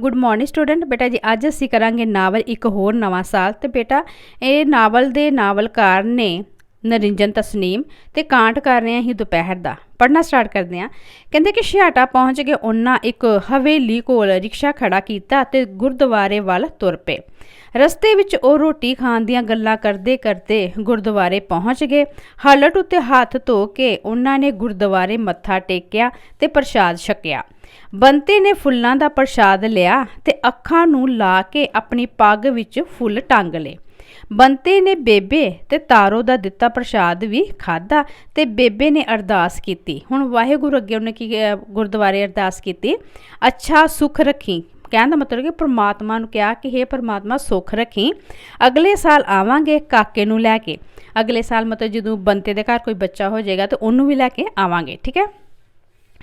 Good morning student ਬੇਟਾ ਜੀ, ਅੱਜ ਅਸੀਂ ਕਰਾਂਗੇ ਨਾਵਲ ਇੱਕ ਹੋਰ ਨਵਾਂ ਸਾਲ ਤੇ ਬੇਟਾ, ਇਹ ਨਾਵਲ ਦੇ ਨਾਵਲਕਾਰ ਨੇ ਨਰਿੰਜਨ ਤਸਨੀਮ ਤੇ ਕਾਂਟ ਕਰ ਰਹੇ ਹਾਂ ਅਸੀਂ ਦੁਪਹਿਰ ਦਾ। ਪੜਨਾ ਸਟਾਰਟ ਕਰਦੇ ਹਾਂ। ਕਹਿੰਦੇ ਕਿ ਛਿਆਟਾ ਪਹੁੰਚ ਕੇ ਉਹਨਾਂ ਇੱਕ ਹਵੇਲੀ ਕੋਲ ਰਿਕਸ਼ਾ ਖੜਾ ਕੀਤਾ ਤੇ ਗੁਰਦੁਆਰੇ ਵੱਲ ਤੁਰ ਪਏ। ਰਸਤੇ ਵਿੱਚ ਉਹ ਰੋਟੀ ਖਾਣ ਦੀਆਂ ਗੱਲਾਂ ਕਰਦੇ ਕਰਦੇ ਗੁਰਦੁਆਰੇ ਪਹੁੰਚ ਗਏ। ਹਾਲਟ ਉੱਤੇ ਹੱਥ ਧੋ ਕੇ ਉਹਨਾਂ ਨੇ ਗੁਰਦੁਆਰੇ ਮੱਥਾ ਟੇਕਿਆ ਤੇ ਪ੍ਰਸ਼ਾਦ ਛਕਿਆ। ਬੰਤੇ ਨੇ ਫੁੱਲਾਂ ਦਾ ਪ੍ਰਸ਼ਾਦ ਲਿਆ ਤੇ ਅੱਖਾਂ ਨੂੰ ਲਾ ਕੇ ਆਪਣੀ ਪੱਗ ਵਿੱਚ ਫੁੱਲ ਟੰਗ ਲਏ। ਬੰਤੇ ਨੇ ਬੇਬੇ ਤੇ ਤਾਰੋ ਦਾ ਦਿੱਤਾ ਪ੍ਰਸ਼ਾਦ ਵੀ ਖਾਦਾ ਤੇ ਬੇਬੇ ਨੇ ਅਰਦਾਸ ਕੀਤੀ। ਹੁਣ ਵਾਹਿਗੁਰੂ ਅੱਗੇ ਉਹਨੇ ਕੀ ਗੁਰਦੁਆਰੇ ਅਰਦਾਸ ਕੀਤੀ। ਅੱਛਾ, ਸੁਖ ਰੱਖੀ। ਕਹਿਣ ਦਾ ਮਤਲਬ ਕਿ ਪ੍ਰਮਾਤਮਾ ਨੂੰ ਕਿਹਾ ਕਿ हे ਪ੍ਰਮਾਤਮਾ, ਸੁੱਖ ਰੱਖੀ। ਅਗਲੇ ਸਾਲ ਆਵਾਂਗੇ ਕਾਕੇ ਨੂੰ ਲੈ ਕੇ। ਅਗਲੇ ਸਾਲ ਮਤਲਬ ਜਦੋਂ ਬੰਤੇ ਦੇ ਘਰ ਕੋਈ ਬੱਚਾ ਹੋ ਜਾਏਗਾ ਤਾਂ ਉਹਨੂੰ ਵੀ ਲੈ ਕੇ ਆਵਾਂਗੇ, ਠੀਕ ਹੈ?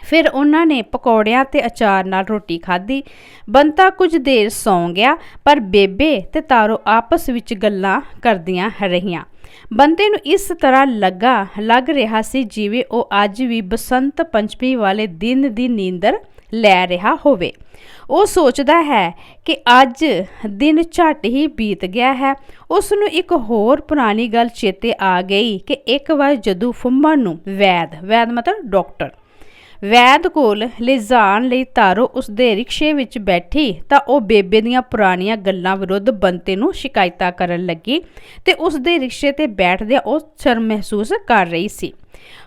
ਫਿਰ ਉਹਨਾਂ ਨੇ ਪਕੌੜਿਆਂ ਤੇ ਅਚਾਰ ਨਾਲ ਰੋਟੀ ਖਾਧੀ। ਬੰਤਾ ਕੁਝ ਦੇਰ ਸੌਂ ਗਿਆ, ਪਰ ਬੇਬੇ ਤੇ ਤਾਰੋ ਆਪਸ ਵਿੱਚ ਗੱਲਾਂ ਕਰਦੀਆਂ ਰਹੀਆਂ। ਬੰਤੇ ਨੂੰ ਇਸ ਤਰ੍ਹਾਂ ਲੱਗਾ, ਲੱਗ ਰਿਹਾ ਸੀ ਜਿਵੇਂ ਉਹ ਅੱਜ ਵੀ ਬਸੰਤ ਪੰਚਮੀ ਵਾਲੇ ਦਿਨ ਦੀ ਨੀਂਦਰ ਲੈ ਰਿਹਾ ਹੋਵੇ। ਉਹ ਸੋਚਦਾ ਹੈ ਕਿ ਅੱਜ ਦਿਨ ਝੱਟ ਹੀ ਬੀਤ ਗਿਆ ਹੈ। ਉਸ ਨੂੰ ਇੱਕ ਹੋਰ ਪੁਰਾਣੀ ਗੱਲ ਚੇਤੇ ਆ ਗਈ ਕਿ ਇੱਕ ਵਾਰ ਜਦੋਂ ਫੁੰਮਣ ਨੂੰ ਵੈਦ ਵੈਦ ਮਤਲਬ ਡਾਕਟਰ, ਵੈਦ ਕੋਲ ਲਿਜਾਣ ਲਈ ਤਾਰੋ ਉਸ ਦੇ ਰਿਕਸ਼ੇ ਵਿੱਚ ਬੈਠੀ ਤਾਂ ਉਹ ਬੇਬੇ ਦੀਆਂ ਪੁਰਾਣੀਆਂ ਗੱਲਾਂ ਵਿਰੁੱਧ ਬੰਤੇ ਨੂੰ ਸ਼ਿਕਾਇਤਾਂ ਕਰਨ ਲੱਗੀ ਤੇ ਉਸ ਦੇ ਰਿਕਸ਼ੇ ਤੇ ਬੈਠਦਿਆਂ ਉਹ ਸ਼ਰਮ ਮਹਿਸੂਸ ਕਰ ਰਹੀ ਸੀ।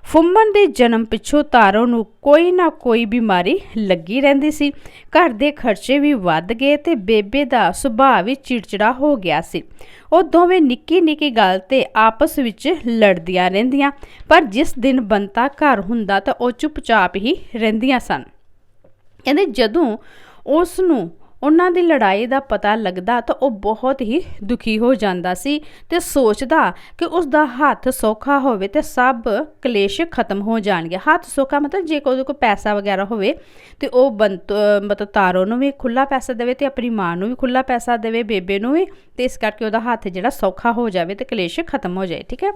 ਫੁੰਮਨ ਦੇ ਜਨਮ ਪਿੱਛੋਂ ਤਾਰੋ ਨੂੰ ਕੋਈ ਨਾ ਕੋਈ ਬਿਮਾਰੀ ਲੱਗੀ ਰਹਿੰਦੀ ਸੀ। ਘਰ ਦੇ ਖਰਚੇ ਵੀ ਵੱਧ ਗਏ ਤੇ ਬੇਬੇ ਦਾ ਸੁਭਾਅ ਵੀ ਚਿੜਚਿੜਾ ਹੋ ਗਿਆ ਸੀ। ਉਹ ਦੋਵੇਂ ਨਿੱਕੀ ਨਿੱਕੀ ਗੱਲ ਤੇ ਆਪਸ ਵਿੱਚ ਲੜਦੀਆਂ ਰਹਿੰਦੀਆਂ, ਪਰ ਜਿਸ ਦਿਨ ਬੰਤਾ ਘਰ ਹੁੰਦਾ ਤਾਂ ਉਹ ਚੁੱਪਚਾਪ ਹੀ ਰਹਿੰਦੀਆਂ ਸਨ। ਕਹਿੰਦੇ ਜਦੋਂ ਉਸ ਨੂੰ ਉਹਨਾਂ ਦੀ ਲੜਾਈ ਦਾ ਪਤਾ ਲੱਗਦਾ ਤਾਂ ਉਹ ਬਹੁਤ ਹੀ ਦੁਖੀ ਹੋ ਜਾਂਦਾ ਸੀ ਤੇ ਸੋਚਦਾ ਕਿ ਉਸ ਦਾ ਹੱਥ ਸੌਖਾ ਹੋਵੇ ਤੇ ਸਭ ਕਲੇਸ਼ ਖਤਮ ਹੋ ਜਾਣਗੇ। ਹੱਥ ਸੌਖਾ ਮਤਲਬ ਜੇ ਕੋਈ ਕੋਲ ਪੈਸਾ ਵਗੈਰਾ ਹੋਵੇ ਤੇ ਉਹ ਬੰਤ ਮਤਲਬ ਤਾਰੋ ਨੂੰ ਵੀ ਖੁੱਲਾ ਪੈਸਾ ਦੇਵੇ ਤੇ ਆਪਣੀ ਮਾਂ ਨੂੰ ਵੀ ਖੁੱਲਾ ਪੈਸਾ ਦੇਵੇ, ਬੇਬੇ ਨੂੰ ਵੀ ਤੇ ਇਸ ਕਰਕੇ ਉਹਦਾ ਹੱਥ ਜਿਹੜਾ ਸੌਖਾ ਹੋ ਜਾਵੇ ਤੇ ਕਲੇਸ਼ ਖਤਮ ਹੋ ਜਾਏ, ਠੀਕ ਹੈ?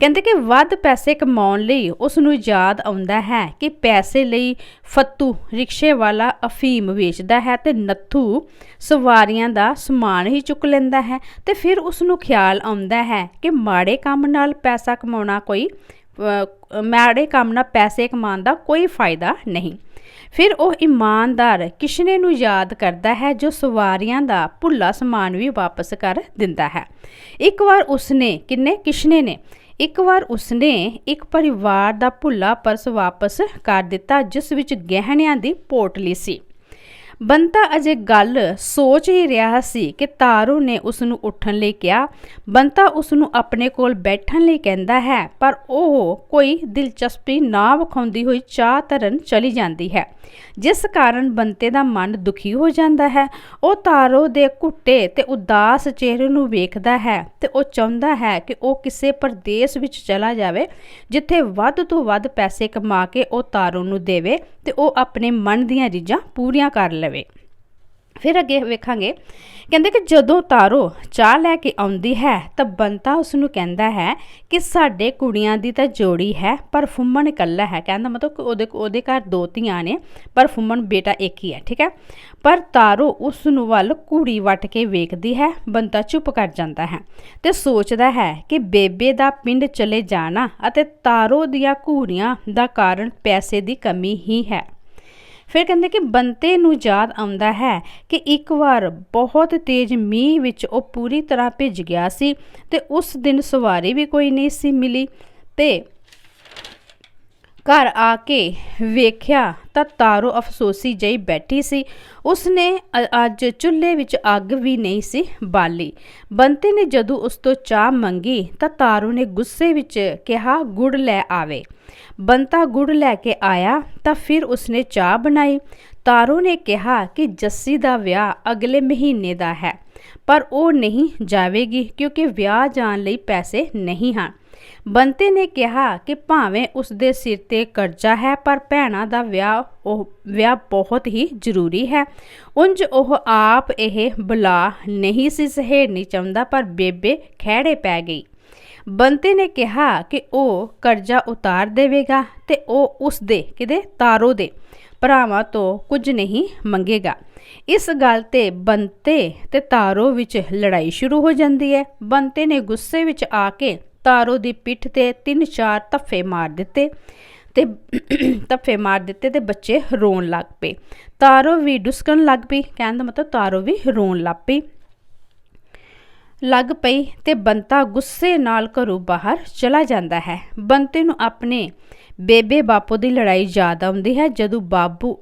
ਕਹਿੰਦੇ ਕਿ ਵੱਧ ਪੈਸੇ ਕਮਾਉਣ ਲਈ ਉਸ ਨੂੰ ਯਾਦ ਆਉਂਦਾ ਹੈ ਕਿ ਪੈਸੇ ਲਈ ਫੱਤੂ ਰਿਕਸ਼ੇ ਵਾਲਾ ਅਫੀਮ ਵੇਚਦਾ ਹੈ ਤੇ ਨੱਥੂ ਸਵਾਰੀਆਂ ਦਾ ਸਮਾਨ ਹੀ ਚੁੱਕ ਲੈਂਦਾ ਹੈ ਤੇ ਫਿਰ ਉਸ ਨੂੰ ਖਿਆਲ ਆਉਂਦਾ ਹੈ ਕਿ ਮਾੜੇ ਕੰਮ ਨਾਲ ਪੈਸਾ ਕਮਾਉਣਾ ਕੋਈ ਮਾੜੇ ਕੰਮ ਨਾਲ ਪੈਸੇ ਕਮਾਉਣ ਦਾ ਕੋਈ ਫਾਇਦਾ ਨਹੀਂ। ਫਿਰ ਉਹ ਇਮਾਨਦਾਰ ਕਿਸ਼ਨੇ ਨੂੰ ਯਾਦ ਕਰਦਾ ਹੈ ਜੋ ਸਵਾਰੀਆਂ ਦਾ ਭੁੱਲਾ ਸਮਾਨ ਵੀ ਵਾਪਸ ਕਰ ਦਿੰਦਾ ਹੈ। ਇੱਕ ਵਾਰ ਉਸਨੇ, ਕਿੰਨੇ? ਕਿਸ਼ਨੇ ਨੇ। ਇੱਕ ਵਾਰ ਉਸਨੇ ਇੱਕ ਪਰਿਵਾਰ ਦਾ ਭੁੱਲਾ ਪਰਸ ਵਾਪਸ ਕਰ ਦਿੱਤਾ, ਜਿਸ ਵਿੱਚ ਗਹਿਣਿਆਂ ਦੀ ਪੋਟਲੀ ਸੀ। ਬੰਤਾ ਅਜੇ ਗੱਲ ਸੋਚ ਹੀ ਰਿਹਾ ਸੀ ਕਿ ਤਾਰੂ ਨੇ ਉਸ ਨੂੰ ਉੱਠਣ ਲਈ ਕਿਹਾ। ਬੰਤਾ ਉਸ ਨੂੰ ਆਪਣੇ ਕੋਲ ਬੈਠਣ ਲਈ ਕਹਿੰਦਾ ਹੈ, ਪਰ ਉਹ ਕੋਈ ਦਿਲਚਸਪੀ ਨਾ ਵਿਖਾਉਂਦੀ ਹੋਈ ਚਾਹ ਧਰਨ ਚਲੀ ਜਾਂਦੀ ਹੈ। ਜਿਸ ਕਾਰਨ ਬੰਤੇ ਦਾ ਮਨ ਦੁਖੀ ਹੋ ਜਾਂਦਾ ਹੈ। ਉਹ ਤਾਰੋ ਦੇ ਘੁੱਟੇ ਤੇ ਉਦਾਸ ਚਿਹਰੇ ਨੂੰ ਵੇਖਦਾ ਹੈ ਤੇ ਉਹ ਚਾਹੁੰਦਾ ਹੈ ਕਿ ਉਹ ਕਿਸੇ ਪ੍ਰਦੇਸ਼ ਵਿੱਚ ਚਲਾ ਜਾਵੇ, ਜਿੱਥੇ ਵੱਧ ਤੋਂ ਵੱਧ ਪੈਸੇ ਕਮਾ ਕੇ ਉਹ ਤਾਰੋ ਨੂੰ ਦੇਵੇ ਤੇ ਉਹ ਆਪਣੇ ਮਨ ਦੀਆਂ ਰੀਝਾਂ ਪੂਰੀਆਂ ਕਰ ਲਵੇ। ਫਿਰ ਅੱਗੇ ਵੇਖਾਂਗੇ, ਕਹਿੰਦੇ ਕਿ ਜਦੋਂ ਤਾਰੋ ਚਾਹ ਲੈ ਕੇ ਆਉਂਦੀ ਹੈ, ਤਾਂ ਬੰਤਾ ਉਸ ਨੂੰ ਕਹਿੰਦਾ ਹੈ ਕਿ ਸਾਡੇ ਕੁੜੀਆਂ ਦੀ ਤਾਂ ਜੋੜੀ ਹੈ, ਪਰ ਫੁੰਮਣ ਇਕੱਲਾ ਹੈ। ਕਹਿੰਦਾ ਮਤਲਬ ਉਹਦੇ ਉਹਦੇ ਘਰ ਦੋ ਧੀਆਂ ਨੇ, ਪਰ ਫੁੰਮਣ ਬੇਟਾ ਇੱਕ ਹੀ ਹੈ, ਠੀਕ ਹੈ? ਪਰ ਤਾਰੋ ਉਸ ਨੂੰ ਵੱਲ ਕੁੜੀ ਵਟ ਕੇ ਵੇਖਦੀ ਹੈ, ਬੰਤਾ ਚੁੱਪ ਕਰ ਜਾਂਦਾ ਹੈ ਤੇ ਸੋਚਦਾ ਹੈ ਕਿ ਬੇਬੇ ਦਾ ਪਿੰਡ ਚਲੇ ਜਾਣਾ ਅਤੇ ਤਾਰੋ ਦੀਆਂ ਘੂੜੀਆਂ ਦਾ ਕਾਰਨ ਪੈਸੇ ਦੀ ਕਮੀ ਹੀ ਹੈ। ਫਿਰ ਕਹਿੰਦੇ ਕਿ ਬੰਤੇ ਨੂੰ ਯਾਦ ਆਉਂਦਾ ਹੈ ਕਿ ਇੱਕ ਵਾਰ ਬਹੁਤ ਤੇਜ਼ ਮੀਂਹ ਵਿੱਚ ਉਹ ਪੂਰੀ ਤਰ੍ਹਾਂ ਭਿੱਜ ਗਿਆ ਸੀ ਤੇ ਉਸ ਦਿਨ ਸਵਾਰੀ ਵੀ ਕੋਈ ਨਹੀਂ ਸੀ ਮਿਲੀ ਤੇ ਘਰ ਆ ਕੇ ਵੇਖਿਆ ਤਾਂ ਤਾਰੋ ਅਫਸੋਸੀ ਜਈ ਬੈਠੀ ਸੀ। ਉਸਨੇ ਅੱਜ ਚੁੱਲ੍ਹੇ ਵਿੱਚ ਅੱਗ ਵੀ ਨਹੀਂ ਸੀ ਬਾਲੀ। ਬੰਤੇ ਨੇ ਜਦੋਂ ਉਸ ਤੋਂ ਚਾਹ ਮੰਗੀ ਤਾਂ ਤਾਰੋ ਨੇ ਗੁੱਸੇ ਵਿੱਚ ਕਿਹਾ, ਗੁੜ ਲੈ ਆਵੇ। ਬੰਤਾ ਗੁੜ ਲੈ ਕੇ ਆਇਆ ਤਾਂ ਫਿਰ ਉਸਨੇ ਚਾਹ ਬਣਾਈ। ਤਾਰੋ ਨੇ ਕਿਹਾ ਕਿ ਜੱਸੀ ਦਾ ਵਿਆਹ ਅਗਲੇ ਮਹੀਨੇ ਦਾ ਹੈ। ਪਰ ਉਹ ਨਹੀਂ ਜਾਵੇਗੀ ਕਿਉਂਕਿ ਵਿਆਹ ਜਾਣ ਲਈ ਪੈਸੇ ਨਹੀਂ ਹਨ। ਬੰਤੇ ਨੇ ਕਿਹਾ ਕਿ ਭਾਵੇਂ ਉਸ ਦੇ ਸਿਰ ਤੇ ਕਰਜ਼ਾ ਹੈ, ਪਰ ਭੈਣਾਂ ਦਾ ਵਿਆਹ ਉਹ, ਵਿਆਹ ਬਹੁਤ ਹੀ ਜ਼ਰੂਰੀ ਹੈ। ਉਂਝ ਉਹ ਆਪ ਇਹ ਬੁਲਾ ਨਹੀਂ ਸੀ ਸਹੇੜਨੀ ਚਾਹੁੰਦਾ, ਪਰ ਬੇਬੇ ਖਹਿੜੇ ਪੈ ਗਈ। ਬੰਤੇ ਨੇ ਕਿਹਾ ਕਿ ਉਹ ਕਰਜ਼ਾ ਉਤਾਰ ਦੇਵੇਗਾ ਤੇ ਉਹ ਉਸ ਦੇ ਕਿਤੇ ਤਾਰੋ ਦੇ ਭਰਾਵਾਂ ਤੋਂ ਕੁਝ ਨਹੀਂ ਮੰਗੇਗਾ। ਇਸ ਗੱਲ ਤੇ ਬੰਤੇ ਤੇ ਤਾਰੋ ਵਿੱਚ ਲੜਾਈ ਸ਼ੁਰੂ ਹੋ ਜਾਂਦੀ ਹੈ। ਬੰਤੇ ਨੇ ਗੁੱਸੇ ਵਿੱਚ ਆ ਕੇ ਤਾਰੋ ਦੀ ਪਿੱਠ ਤੇ ਤਿੰਨ ਚਾਰ ਧੱਫੇ ਮਾਰ ਦਿੱਤੇ ਤੇ ਧੱਫੇ ਮਾਰ ਦਿੱਤੇ ਤੇ ਬੱਚੇ ਰੋਣ ਲੱਗ ਪਏ। ਤਾਰੋ ਵੀ ਡੁਸਕਣ ਲੱਗ ਪਈ। ਕਹਿਣ ਦਾ ਮਤਲਬ ਤਾਰੋ ਵੀ ਰੋਣ ਲੱਗ ਪਈ। ਲੱਗ ਪਈ ਤੇ ਬੰਤਾ ਗੁੱਸੇ ਨਾਲ ਘਰੋਂ ਬਾਹਰ ਚਲਾ ਜਾਂਦਾ ਹੈ। ਬੰਤੇ ਨੂੰ ਆਪਣੇ ਬੇਬੇ ਬਾਪੂ ਦੀ ਲੜਾਈ ਯਾਦ ਆਉਂਦੀ ਹੈ, ਜਦੋਂ ਬਾਬੂ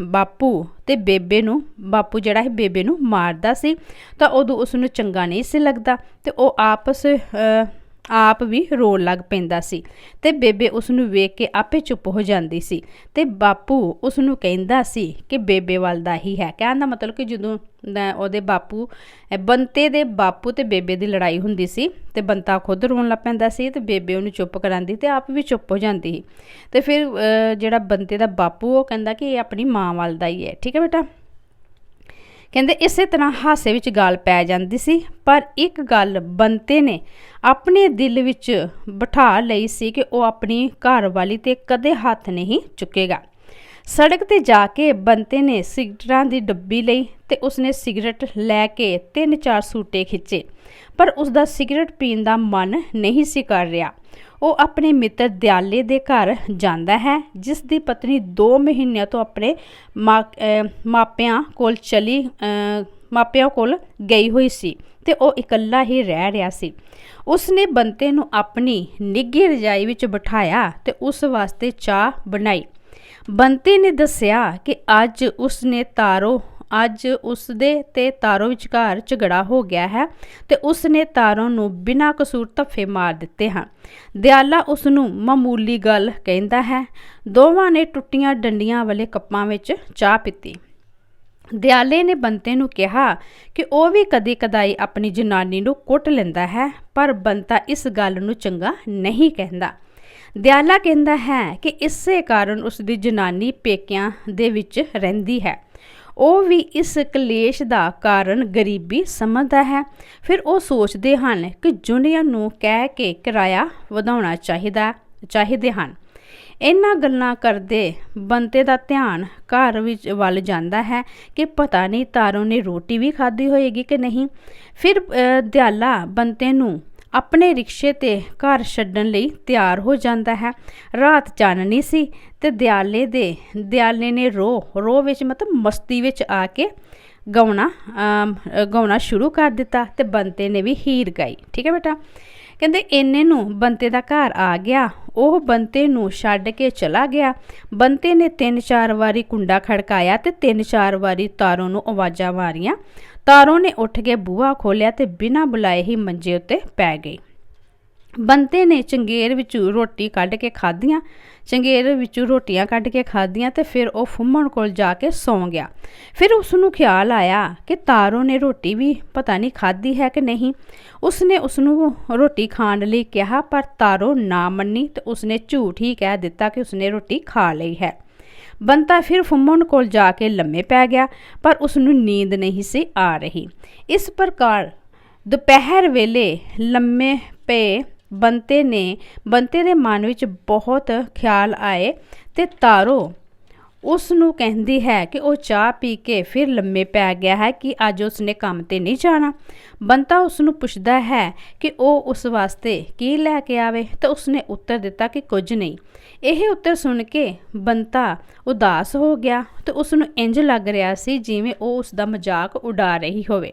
ਬਾਪੂ ਤੇ ਬੇਬੇ ਨੂੰ, ਬਾਪੂ ਜਿਹੜਾ ਹੈ ਬੇਬੇ ਨੂੰ ਮਾਰਦਾ ਸੀ, ਤਾਂ ਉਦੋਂ ਉਸ ਨੂੰ ਚੰਗਾ ਨਹੀਂ ਸੀ ਲੱਗਦਾ ਤੇ ਉਹ ਆਪਸ ਆਪ ਵੀ ਰੋਣ ਲੱਗ ਪੈਂਦਾ ਸੀ ਤੇ ਬੇਬੇ ਉਸ ਨੂੰ ਵੇਖ ਕੇ ਆਪੇ ਚੁੱਪ ਹੋ ਜਾਂਦੀ ਸੀ ਤੇ ਬਾਪੂ ਉਸ ਨੂੰ ਕਹਿੰਦਾ ਸੀ ਕਿ ਬੇਬੇ ਵੱਲ ਦਾ ਹੀ ਹੈ। ਕਹਿਣ ਦਾ ਮਤਲਬ ਕਿ ਜਦੋਂ ਉਹਦੇ ਬਾਪੂ ਬੰਤੇ ਦੇ ਬਾਪੂ ਤੇ ਬੇਬੇ ਦੀ ਲੜਾਈ ਹੁੰਦੀ ਸੀ ਤੇ ਬੰਤਾ ਖੁਦ ਰੋਣ ਲੱਗ ਪੈਂਦਾ ਸੀ ਤੇ ਬੇਬੇ ਉਹਨੂੰ ਚੁੱਪ ਕਰਾਂਦੀ ਤੇ ਆਪ ਵੀ ਚੁੱਪ ਹੋ ਜਾਂਦੀ ਸੀ। ਤੇ ਫਿਰ ਜਿਹੜਾ ਬੰਤੇ ਦਾ ਬਾਪੂ ਉਹ ਕਹਿੰਦਾ ਕਿ ਇਹ ਆਪਣੀ ਮਾਂ ਵੱਲ ਦਾ ਹੀ ਹੈ। ਠੀਕ ਹੈ ਬੇਟਾ? ਕਹਿੰਦੇ ਇਸੇ ਤਰ੍ਹਾਂ ਹਾਸੇ ਵਿੱਚ ਗੱਲ ਪੈ ਜਾਂਦੀ ਸੀ, ਪਰ ਇੱਕ ਗੱਲ ਬੰਤੇ ਨੇ ਆਪਣੇ ਦਿਲ ਵਿੱਚ ਬਿਠਾ ਲਈ ਸੀ ਕਿ ਉਹ ਆਪਣੀ ਘਰਵਾਲੀ ਤੇ ਕਦੇ ਹੱਥ ਨਹੀਂ ਚੁੱਕੇਗਾ। ਸੜਕ ਤੇ ਜਾ ਕੇ ਬੰਤੇ ਨੇ ਸਿਗਰਟਾਂ ਦੀ ਡੱਬੀ ਲਈ ਤੇ ਉਸਨੇ ਸਿਗਰਟ ਲੈ ਕੇ ਤਿੰਨ ਚਾਰ ਸੂਟੇ ਖਿੱਚੇ, ਪਰ ਉਸ ਦਾ ਸਿਗਰਟ ਪੀਣ ਦਾ ਮਨ ਨਹੀਂ ਸੀ ਕਰ ਰਿਹਾ। ਉਹ ਆਪਣੇ ਮਿੱਤਰ ਦਿਆਲੇ ਦੇ ਘਰ ਜਾਂਦਾ ਹੈ, ਜਿਸ ਦੀ ਪਤਨੀ 2 ਮਹੀਨਿਆਂ ਤੋਂ ਆਪਣੇ ਮਾ- ਮਾਪਿਆਂ ਕੋਲ ਚਲੀ ਮਾਪਿਆਂ ਕੋਲ ਗਈ ਹੋਈ ਸੀ ਤੇ ਉਹ ਇਕੱਲਾ ਹੀ ਰਹਿ ਰਿਹਾ ਸੀ। ਉਸਨੇ ਬੰਤੇ ਨੂੰ ਆਪਣੀ ਨਿੱਘੀ ਰਜਾਈ ਵਿੱਚ ਬਿਠਾਇਆ ਤੇ ਉਸ ਵਾਸਤੇ ਚਾਹ ਬਣਾਈ। ਬੰਤੇ ਨੇ ਦੱਸਿਆ ਕਿ ਅੱਜ ਉਸਨੇ ਤਾਰੋ ਅੱਜ ਉਸਦੇ ਤੇ ਤਾਰੋ ਵਿਚਕਾਰ ਝਗੜਾ ਹੋ ਗਿਆ ਹੈ ਤੇ ਉਸਨੇ ਤਾਰੋ ਨੂੰ ਬਿਨਾਂ ਕਸੂਰ ਧੱਫੇ ਮਾਰ ਦਿੱਤੇ ਹਨ। ਦਿਆਲਾ ਉਸ ਨੂੰ ਮਾਮੂਲੀ ਗੱਲ ਕਹਿੰਦਾ ਹੈ। ਦੋਵਾਂ ਨੇ ਟੁੱਟੀਆਂ ਡੰਡੀਆਂ ਵਾਲੇ ਕੱਪਾਂ ਵਿੱਚ ਚਾਹ ਪੀਤੀ। ਦਿਆਲੇ ਨੇ ਬੰਤੇ ਨੂੰ ਕਿਹਾ ਕਿ ਉਹ ਵੀ ਕਦੇ ਕਦਾਈ ਆਪਣੀ ਜਨਾਨੀ ਨੂੰ ਕੁੱਟ ਲੈਂਦਾ ਹੈ, ਪਰ ਬੰਤਾ ਇਸ ਗੱਲ ਨੂੰ ਚੰਗਾ ਨਹੀਂ ਕਹਿੰਦਾ। ਦਿਆਲਾ ਕਹਿੰਦਾ ਹੈ ਕਿ ਇਸੇ ਕਾਰਨ ਉਸ ਦੀ ਜਨਾਨੀ ਪੇਕਿਆਂ ਦੇ ਵਿੱਚ ਰਹਿੰਦੀ ਹੈ। ਉਹ ਵੀ ਇਸ ਕਲੇਸ਼ ਦਾ ਕਾਰਨ ਗਰੀਬੀ ਸਮਝਦਾ ਹੈ। ਫਿਰ ਉਹ ਸੋਚਦੇ ਹਨ ਕਿ ਜੁਨੀਅਰ ਨੂੰ ਕਹਿ ਕੇ ਕਿਰਾਇਆ ਵਧਾਉਣਾ ਚਾਹੀਦਾ, ਚਾਹੀਦੇ ਹਨ। ਇਹਨਾਂ ਗੱਲਾਂ ਕਰਦੇ ਬੰਤੇ ਦਾ ਧਿਆਨ ਘਰ ਵਿੱਚ ਵੱਲ ਜਾਂਦਾ ਹੈ ਕਿ ਪਤਾ ਨਹੀਂ ਤਾਰੋ ਨੇ ਰੋਟੀ ਵੀ ਖਾਧੀ ਹੋਏਗੀ ਕਿ ਨਹੀਂ। ਫਿਰ ਦਿਆਲਾ ਬੰਤੇ ਨੂੰ ਆਪਣੇ ਰਿਕਸ਼ੇ ਤੇ ਘਰ ਛੱਡਣ ਲਈ ਤਿਆਰ ਹੋ ਜਾਂਦਾ ਹੈ। ਰਾਤ ਚਾਨਣੀ ਸੀ ਤੇ ਦਿਆਲੇ ਦੇ, ਦਿਆਲੇ ਨੇ ਰੋ ਰੋ ਵਿੱਚ ਮਤਲਬ ਮਸਤੀ ਵਿੱਚ ਆ ਕੇ ਗਾਉਣਾ ਗਾਉਣਾ ਸ਼ੁਰੂ ਕਰ ਦਿੱਤਾ ਤੇ ਬੰਤੇ ਨੇ ਵੀ ਹੀਰ ਗਾਈ। ਠੀਕ ਹੈ ਬੇਟਾ? ਕਹਿੰਦੇ ਇੰਨੇ ਨੂੰ ਬੰਤੇ ਦਾ ਘਰ ਆ ਗਿਆ, ਉਹ ਬੰਤੇ ਨੂੰ ਛੱਡ ਕੇ ਚਲਾ ਗਿਆ। ਬੰਤੇ ਨੇ ਤਿੰਨ ਚਾਰ ਵਾਰੀ ਕੁੰਡਾ ਖੜਕਾਇਆ ਤੇ ਤਿੰਨ ਚਾਰ ਵਾਰੀ ਤਾਰੋ ਨੂੰ ਆਵਾਜ਼ਾਂ ਮਾਰੀਆਂ। ਤਾਰੋ ਨੇ ਉੱਠ ਕੇ ਬੂਹਾ ਖੋਲਿਆ ਤੇ ਬਿਨਾਂ ਬੁਲਾਏ ਹੀ ਮੰਜੇ ਉੱਤੇ ਪੈ ਗਈ। ਬੰਤੇ ਨੇ ਚੰਗੇਰ ਵਿੱਚੋਂ ਰੋਟੀ ਕੱਢ ਕੇ ਖਾਧੀਆਂ, ਚੰਗੇਰ ਵਿੱਚੋਂ ਰੋਟੀਆਂ ਕੱਢ ਕੇ ਖਾਧੀਆਂ ਤੇ ਫਿਰ ਉਹ ਫੁੰਮਣ ਕੋਲ ਜਾ ਕੇ ਸੌਂ ਗਿਆ। ਫਿਰ ਉਸ ਨੂੰ ਖਿਆਲ ਆਇਆ ਕਿ ਤਾਰੋ ਨੇ ਰੋਟੀ ਵੀ ਪਤਾ ਨਹੀਂ ਖਾਧੀ ਹੈ ਕਿ ਨਹੀਂ। ਉਸਨੇ ਉਸ ਨੂੰ ਰੋਟੀ ਖਾਣ ਲਈ ਕਿਹਾ, ਪਰ ਤਾਰੋ ਨਾ ਮੰਨੀ ਤੇ ਉਸਨੇ ਝੂਠ ਹੀ ਕਹਿ ਦਿੱਤਾ ਕਿ ਉਸਨੇ ਰੋਟੀ ਖਾ ਲਈ ਹੈ। ਬੰਤਾ ਫਿਰ ਫੁੰਮਣ ਕੋਲ ਜਾ ਕੇ ਲੰਮੇ ਪੈ ਗਿਆ, ਪਰ ਉਸ ਨੂੰ ਨੀਂਦ ਨਹੀਂ ਸੀ ਆ ਰਹੀ। ਇਸ ਪ੍ਰਕਾਰ ਦੁਪਹਿਰ ਵੇਲੇ ਲੰਮੇ ਪਏ ਬੰਤੇ ਨੇ, ਬੰਤੇ ਦੇ ਮਨ ਵਿੱਚ ਬਹੁਤ ਖਿਆਲ ਆਏ ਤੇ ਤਾਰੋ ਉਸ ਨੂੰ ਕਹਿੰਦੀ ਹੈ ਕਿ ਉਹ ਚਾਹ ਪੀ ਕੇ ਫਿਰ ਲੰਮੇ ਪੈ ਗਿਆ ਹੈ ਕਿ ਅੱਜ ਉਸਨੇ ਕੰਮ ਤੇ ਨਹੀਂ ਜਾਣਾ। ਬੰਤਾ ਉਸ ਨੂੰ ਪੁੱਛਦਾ ਹੈ ਕਿ ਉਹ ਉਸ ਵਾਸਤੇ ਕੀ ਲੈ ਕੇ ਆਵੇ, ਤਾਂ ਉਸਨੇ ਉੱਤਰ ਦਿੱਤਾ ਕਿ ਕੁਝ ਨਹੀਂ। ਇਹ ਉੱਤਰ ਸੁਣ ਕੇ ਬੰਤਾ ਉਦਾਸ ਹੋ ਗਿਆ ਤੇ ਉਸ ਨੂੰ ਇੰਜ ਲੱਗ ਰਿਹਾ ਸੀ ਜਿਵੇਂ ਉਹ ਉਸ ਦਾ ਮਜ਼ਾਕ ਉਡਾ ਰਹੀ ਹੋਵੇ।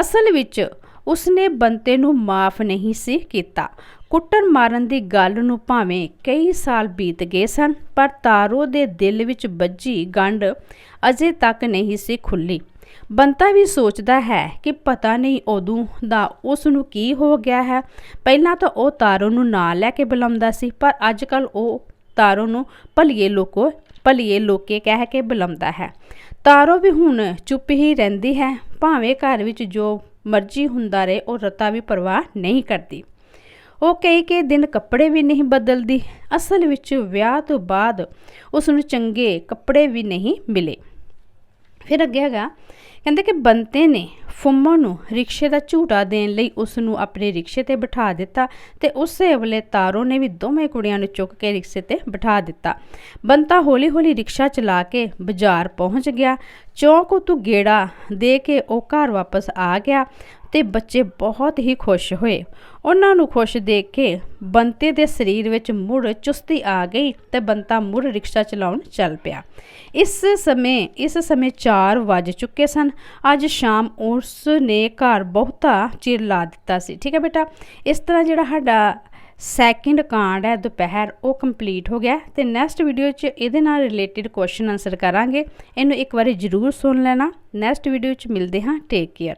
ਅਸਲ ਵਿੱਚ ਉਸਨੇ ਬੰਤੇ ਨੂੰ ਮਾਫ ਨਹੀਂ ਸੀ ਕੀਤਾ। ਕੁੱਟਣ ਮਾਰਨ ਦੀ ਗੱਲ ਨੂੰ ਭਾਵੇਂ ਕਈ ਸਾਲ ਬੀਤ ਗਏ ਸਨ, ਪਰ ਤਾਰੋ ਦੇ ਦਿਲ ਵਿੱਚ ਵੱਜੀ ਗੰਢ ਅਜੇ ਤੱਕ ਨਹੀਂ ਸੀ ਖੁੱਲੀ ਬੰਤਾ ਵੀ ਸੋਚਦਾ ਹੈ ਕਿ ਪਤਾ ਨਹੀਂ ਉਦੋਂ ਦਾ ਉਸ ਨੂੰ ਕੀ ਹੋ ਗਿਆ ਹੈ। ਪਹਿਲਾਂ ਤਾਂ ਉਹ ਤਾਰੋ ਨੂੰ ਨਾਂ ਲੈ ਕੇ ਬੁਲਾਉਂਦਾ ਸੀ, ਪਰ ਅੱਜ ਕੱਲ ਉਹ ਤਾਰੋ ਨੂੰ ਭਲੀਏ ਲੋਕੋ, ਭਲੀਏ ਲੋਕੇ ਕਹਿ ਕੇ ਬੁਲਾਉਂਦਾ ਹੈ। ਤਾਰੋ ਵੀ ਹੁਣ ਚੁੱਪ ਹੀ ਰਹਿੰਦੀ ਹੈ, ਭਾਵੇਂ ਘਰ ਵਿੱਚ ਜੋ ਮਰਜ਼ੀ ਹੁੰਦਾ ਰਹੇ, ਉਹ ਰਤਾ ਵੀ ਪਰਵਾਹ ਨਹੀਂ ਕਰਦੀ। ਉਹ ਕਈ ਕਈ ਦਿਨ ਕੱਪੜੇ ਵੀ ਨਹੀਂ ਬਦਲਦੀ। ਅਸਲ ਵਿੱਚ ਵਿਆਹ ਤੋਂ ਬਾਅਦ ਉਸ ਨੂੰ ਚੰਗੇ ਕੱਪੜੇ ਵੀ ਨਹੀਂ ਮਿਲੇ। ਫਿਰ ਅੱਗੇ ਹੈਗਾ, ਕਹਿੰਦੇ ਕਿ ਬੰਤੇ ਨੇ ਫੁੰਮੋ ਨੂੰ ਰਿਕਸ਼ੇ ਦਾ ਝੂਟਾ ਦੇਣ ਲਈ ਉਸ ਨੂੰ ਆਪਣੇ ਰਿਕਸ਼ੇ ਤੇ ਬਿਠਾ ਦਿੱਤਾ ਤੇ ਉਸੇ ਵੇਲੇ ਤਾਰੋ ਨੇ ਵੀ ਦੋਵੇਂ ਕੁੜੀਆਂ ਨੂੰ ਚੁੱਕ ਕੇ ਰਿਕਸ਼ੇ ਤੇ ਬਿਠਾ ਦਿੱਤਾ। ਬੰਤਾ ਹੌਲੀ-ਹੌਲੀ ਰਿਕਸ਼ਾ ਚਲਾ ਕੇ ਬਾਜ਼ਾਰ ਪਹੁੰਚ ਗਿਆ। ਚੌਂਕ ਉਤੋਂ ਗੇੜਾ ਦੇ ਕੇ ਉਹ ਘਰ ਵਾਪਸ ਆ ਗਿਆ। ਤੇ ਬੱਚੇ ਬਹੁਤ ਹੀ ਖੁਸ਼ ਹੋਏ। ਉਹਨਾਂ ਨੂੰ ਖੁਸ਼ ਦੇਖ ਕੇ ਬੰਤੇ ਦੇ ਸਰੀਰ ਵਿੱਚ ਮੁੜ ਚੁਸਤੀ ਆ ਗਈ ਤੇ ਬੰਤਾ ਮੁੜ ਰਿਕਸ਼ਾ ਚਲਾਉਣ ਚੱਲ ਪਿਆ। ਇਸ ਸਮੇਂ ਇਸ ਸਮੇਂ 4 ਵੱਜ ਚੁੱਕੇ ਸਨ। ਅੱਜ ਸ਼ਾਮ ਉਸ ਨੇ ਘਰ ਬਹੁਤਾ ਚਿਰ ਲਾ ਦਿੱਤਾ ਸੀ। ਠੀਕ ਹੈ ਬੇਟਾ? ਇਸ ਤਰ੍ਹਾਂ ਜਿਹੜਾ ਸਾਡਾ ਸੈਕਿੰਡ ਕਾਂਡ ਹੈ, ਦੁਪਹਿਰ, ਉਹ ਕੰਪਲੀਟ ਹੋ ਗਿਆ। ਤੇ ਨੈਕਸਟ ਵੀਡੀਓ 'ਚ ਇਹਦੇ ਨਾਲ ਰਿਲੇਟਡ ਕੁਐਸਚਨ ਆਨਸਰ ਕਰਾਂਗੇ। ਇਹਨੂੰ ਇੱਕ ਵਾਰੀ ਜ਼ਰੂਰ ਸੁਣ ਲੈਣਾ। ਨੈਕਸਟ ਵੀਡੀਓ 'ਚ ਮਿਲਦੇ ਹਾਂ। Take care